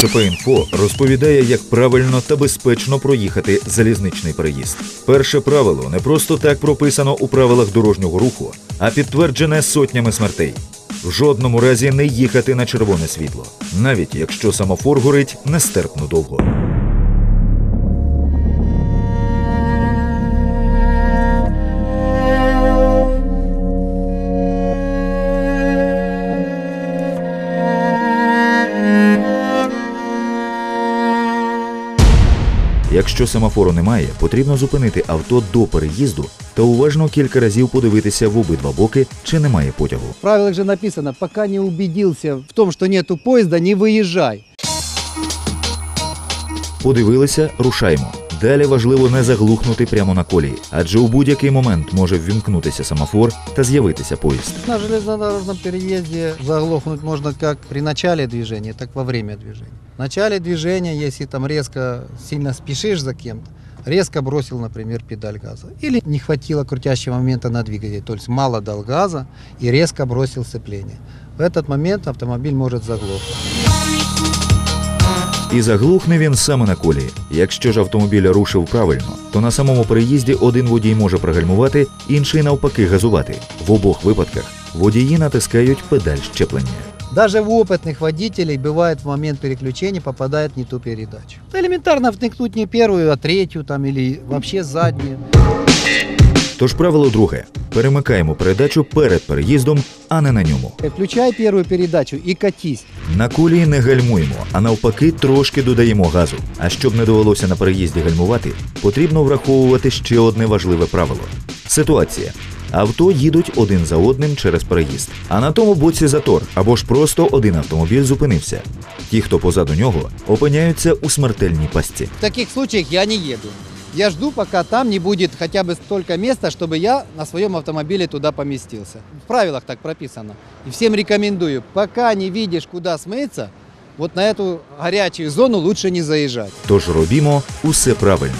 КП-інфо розповідає, як правильно та безпечно проїхати залізничний переїзд. Перше правило не просто так прописано у правилах дорожнього руху, а підтверджене сотнями смертей. В жодному разі не їхати на червоне світло, навіть якщо самофор горить нестерпно довго. Якщо семафору немає, потрібно зупинити авто до переїзду та уважно кілька разів подивитися в обидва боки, чи немає потягу. В правилах же написано, пока не убедился в том, что нету поезда, не выезжай. Подивилися, рушаймо. Далі важливо не заглухнути прямо на колії, адже у будь-який момент може ввімкнутися семафор та з'явитися поїзд. На железнодорожном переезде заглохнуть можно как при начале движения, так і во время движения. В начале движения, если там резко сильно спешишь за кем-то, резко бросил, например, педаль газа. Или не хватило крутящего момента на двигателе, то есть мало дал газа и резко бросил сцепление. В этот момент автомобиль может заглохнуть. І заглухне він саме на колії. Якщо ж автомобіль рушив правильно, то на самому переїзді один водій може пригальмувати, інший навпаки газувати. В обох випадках водії натискають педаль щеплення. Даже у опытных водителей бывает в момент переключения попадает в не ту передачу. Элементарно втыкнуть не первую, а третью там или вообще заднюю. Тож правило друге: перемикаємо передачу перед переїздом, а не на ньому. Включай первую передачу и катись. На колії не гальмуємо, а навпаки, трошки додаємо газу. А щоб не довелося на переїзді гальмувати, потрібно враховувати ще одне важливе правило: ситуація. Авто їдуть один за одним через переїзд, а на тому боці затор або ж просто один автомобіль зупинився. Ті, хто позаду нього, опиняються у смертельній пастці. В таких случаях я не еду. Я жду, пока там не будет хотя бы столько места, чтобы я на своем автомобиле туда поместился. В правилах так прописано. И всем рекомендую, пока не видишь, куда смыться, вот на эту горячую зону лучше не заезжать. Тож робімо усе правильно.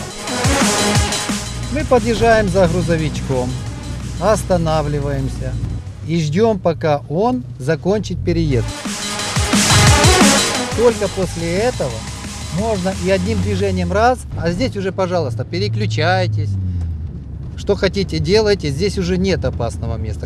Мы подъезжаем за грузовичком, Останавливаемся и ждем, пока он закончит переезд. Только после этого можно и одним движением раз, а здесь уже, пожалуйста, переключайтесь. Что хотите, делайте, здесь уже нет опасного места.